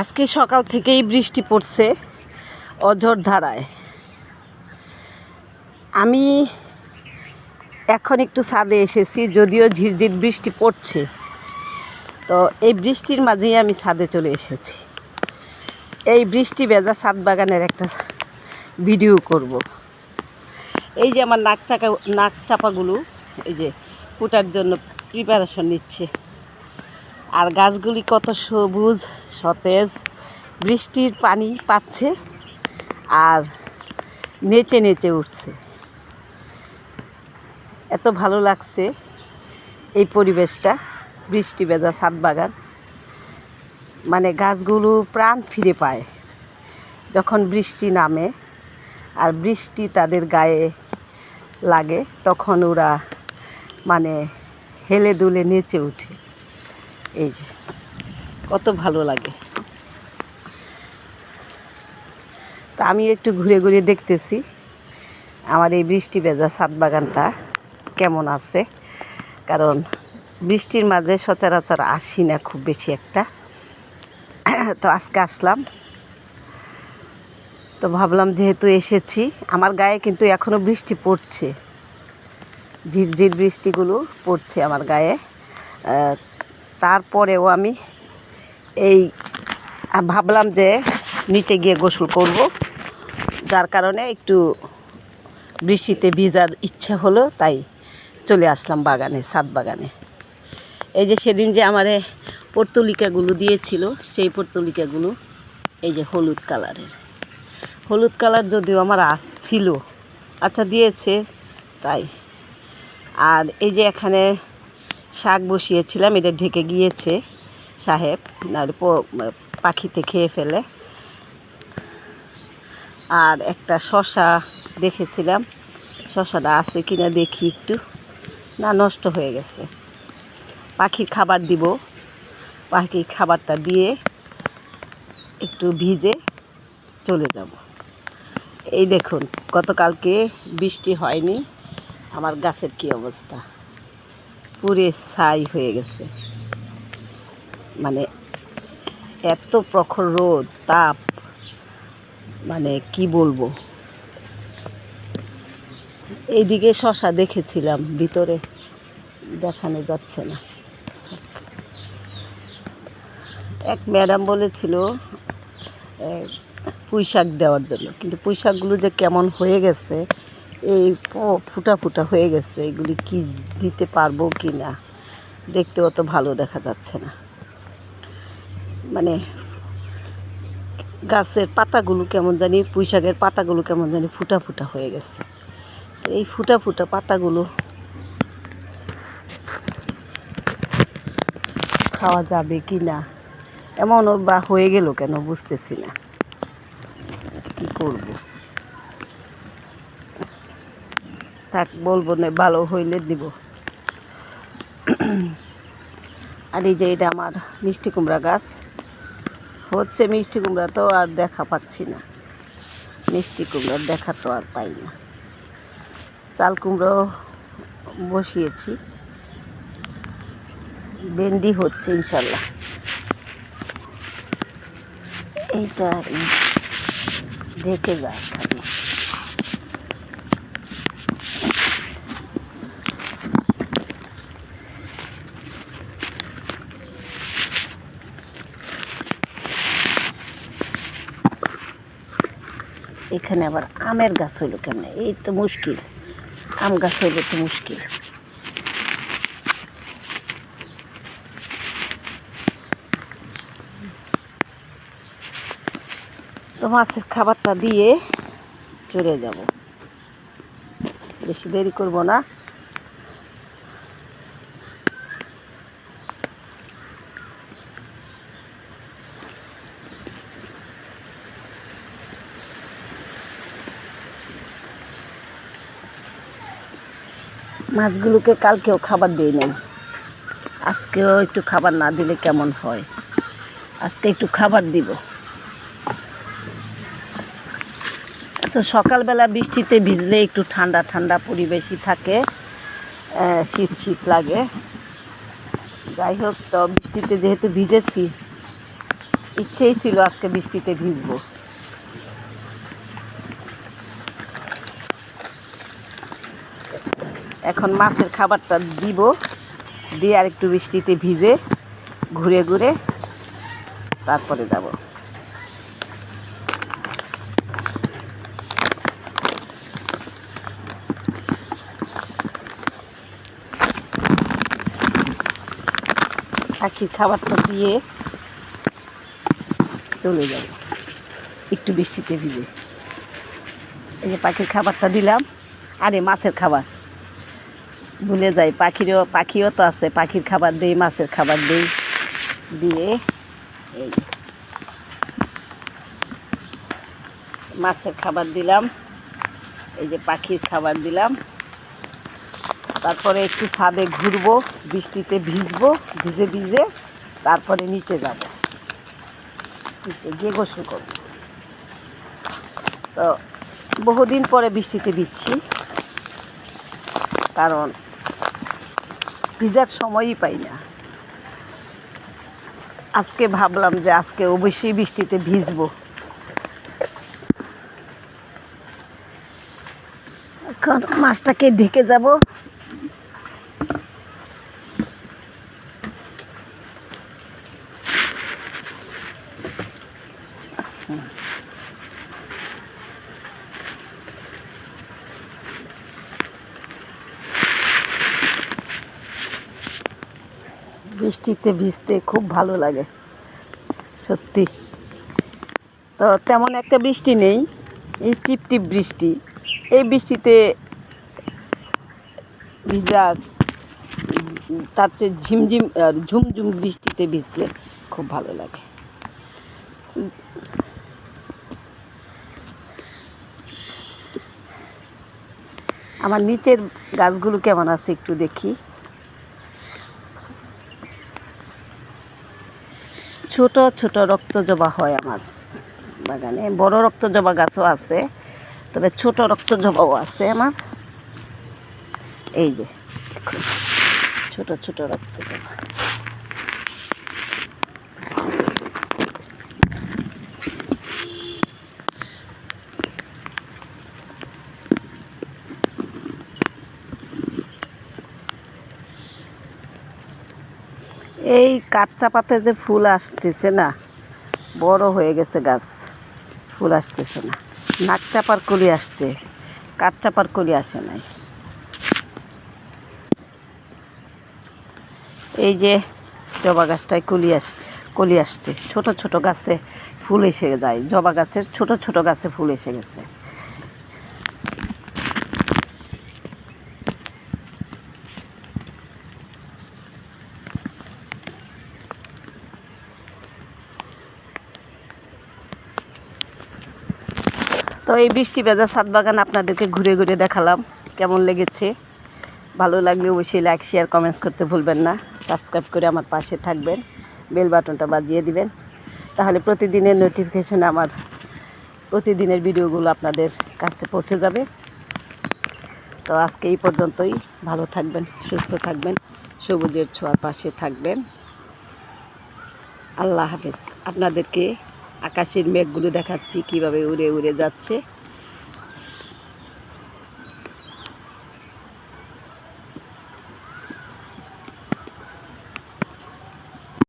আজকে সকাল থেকেই বৃষ্টি পড়ছে অঝোর ধারায়। আমি এখন একটু ছাদে এসেছি, যদিও ঝিরঝির বৃষ্টি পড়ছে। তো এই বৃষ্টির মাঝেই আমি ছাদে চলে এসেছি। এই বৃষ্টি ভেজা ছাদ বাগানের একটা ভিডিও করব। এই যে আমার নাক চাকা নাক চাপাগুলো, এই যে ফুটার জন্য প্রিপারেশন নিচ্ছে। আর গাছগুলি কত সবুজ, সতেজ, বৃষ্টির পানি পাচ্ছে আর নেচে নেচে উঠছে। এত ভালো লাগছে এই পরিবেশটা, বৃষ্টি ভেজা ছাদ বাগান। মানে গাছগুলো প্রাণ ফিরে পায় যখন বৃষ্টি নামে আর বৃষ্টি তাদের গায়ে লাগে, তখন ওরা মানে হেলে দুলে নেচে ওঠে। এই যে, কত ভালো লাগে। তা আমি একটু ঘুরে ঘুরে দেখতেছি। আমার এই বৃষ্টি ভেজা ছাদ বাগানটা কেমন আছে? কারণ বৃষ্টির মাঝে সচরাচর আসি না খুব বেশি একটা। তো আজকে আসলাম। তো ভাবলাম যেহেতু এসেছি, আমার গায়ে কিন্তু এখনও বৃষ্টি পড়ছে। ঝিরঝির বৃষ্টিগুলো পড়ছে আমার গায়ে। তারপরেও আমি এই ভাবলাম যে নিচে গিয়ে গোসল করব। যার কারণে একটু বৃষ্টিতে ভিজার ইচ্ছা হলো, তাই চলে আসলাম বাগানে, ছাদ বাগানে। এই যে সেদিন যে আমারে পর্তলিকাগুলো দিয়েছিল, সেই পর্তলিকাগুলো এই যে হলুদ কালারের। হলুদ কালার যদিও আমার আস ছিল আচ্ছা দিয়েছে, তাই। আর এই যে এখানে শাক বসিয়েছিলাম, এটা ঢেকে গিয়েছে সাহেব। নাহলে পাখিতে খেয়ে ফেলে। আর একটা শশা দেখেছিলাম। শশাটা আছে কিনা দেখি একটু। না, নষ্ট হয়ে গেছে। পাখির খাবার দিব। পাখির খাবারটা দিয়ে একটু ভিজে চলে যাব। এই দেখুন, গতকালকে বৃষ্টি হয়নি। আমার গাছের কি অবস্থা? পুরে ছাই হয়ে গেছে। মানে এত প্রখর রোদ তাপ মানে কি বলব? এইদিকে শশা দেখেছিলাম ভিতরে দেখানো যাচ্ছে না। এক ম্যাডাম বলেছিল আহ, পুঁই শাক দেওয়ার জন্য। কিন্তু পুঁই শাকগুলো যে কেমন হয়ে গেছে এই ফুটা ফুটা হয়ে গেছে। এগুলি কি দিতে পারব কি না? দেখতে অত ভালো দেখা যাচ্ছে না। মানে গাছের পাতাগুলো কেমন জানি পুঁই শাকের পাতাগুলো কেমন জানি ফুটা ফুটা হয়ে গেছে। এই ফুটা ফুটা পাতাগুলো খাওয়া যাবে কি না? এমন বা হয়ে গেল কেন? বুঝতেছি না। কি করব? থাক, বলব না, ভালো হইলে দিব। আর এই যে এটা আমার মিষ্টি কুমড়া গাছ। হচ্ছে মিষ্টি কুমড়া তো আর দেখা পাচ্ছি না। মিষ্টি কুমড়ার দেখা তো আর পাই না। চাল কুমড়ো বসিয়েছি। ভেন্ডি হচ্ছে, ইনশাল্লাহ। এইটা ঢেকে যায় এখানে আবার আমের গাছ হইল কেমনে? এই তো মুশকিল। আম গাছ হইল তো মুশকিল। তো মাছের খাবারটা দিয়ে চলে যাব। বেশি দেরি করব না। মাছগুলোকে কালকেও খাবার দিই নাই। আজকেও একটু খাবার না দিলে কেমন হয়? আজকে একটু খাবার দিব। তো সকালবেলা বৃষ্টিতে ভিজলে একটু ঠান্ডা ঠান্ডা পরিবেশই থাকে। শীত শীত লাগে। যাই হোক, তো বৃষ্টিতে যেহেতু ভিজেছি, ইচ্ছেই ছিল আজকে বৃষ্টিতে ভিজবো। এখন মাছের খাবারটা দিব। দিয়ে আর একটু বৃষ্টিতে ভিজে ঘুরে ঘুরে তারপরে যাব। পাখির খাবারটা দিয়ে চলে যাব। একটু বৃষ্টিতে ভিজে। এই যে পাখির খাবারটা দিলাম। আরে মাছের খাবার। ভুলে যাই। পাখিরও, পাখিও তো আছে। পাখির খাবার দিই, মাছের খাবার দিই। দিয়ে এই মাছের খাবার দিলাম। এই যে পাখির খাবার দিলাম। তারপরে একটু ছাদে ঘুরবো, বৃষ্টিতে ভিজবো, ভিজে ভিজে তারপরে নিচে যাব। নিচে গিয়ে গোসল করব। তো বহুদিন পরে বৃষ্টিতে ভিজছি। কারণ ভিজার সময়ই পাই না। আজকে ভাবলাম যে আজকে অবশ্যই বৃষ্টিতে ভিজব। এখন মাছটাকে ঢেকে যাব। বৃষ্টিতে ভিজতে খুব ভালো লাগে, সত্যি। তো তেমন একটা বৃষ্টি নেই, এই টিপ টিপ বৃষ্টি। এই বৃষ্টিতে ভিজা, তার চেয়ে ঝিমঝিম, আর ঝুমঝুম বৃষ্টিতে ভিজলে খুব ভালো লাগে। আমার নিচের গাছগুলো কেমন আছে একটু দেখি। ছোট ছোট রক্তজবা হয় আমার বাগানে। বড় রক্তজবা গাছও আছে, তবে ছোট রক্তজবাও আছে আমার। এই যে ছোট ছোট রক্তজবা এই কাঠচাপাতে যে ফুল আসতেছে না, বড় হয়ে গেছে গাছ। ফুল আসতেছে না। নাক চাপার কলি আসছে। কাঠ চাপার কলি আসে নাই। এই যে জবা গাছটায় কলি আস, কলি আসছে। ছোট ছোট গাছে ফুল এসে যায়। জবা গাছের ছোট ছোট গাছে ফুল এসে গেছে। তো এই বৃষ্টি ভেজা ছাদ বাগান আপনাদেরকে ঘুরে ঘুরে দেখালাম। কেমন লেগেছে? ভালো লাগলে অবশ্যই লাইক শেয়ার কমেন্টস করতে ভুলবেন না। সাবস্ক্রাইব করে আমার পাশে থাকবেন। বেল বাটনটা বাজিয়ে দিবেন। তাহলে প্রতিদিনের নোটিফিকেশন আমার প্রতিদিনের ভিডিওগুলো আপনাদের কাছে পৌঁছে যাবে। তো আজকে এই পর্যন্তই। ভালো থাকবেন, সুস্থ থাকবেন, সবুজের ছোঁয়ার পাশে থাকবেন। আল্লাহ হাফেজ। আপনাদেরকে আকাশের মেঘগুলো দেখাচ্ছি, কীভাবে উড়ে উড়ে যাচ্ছে।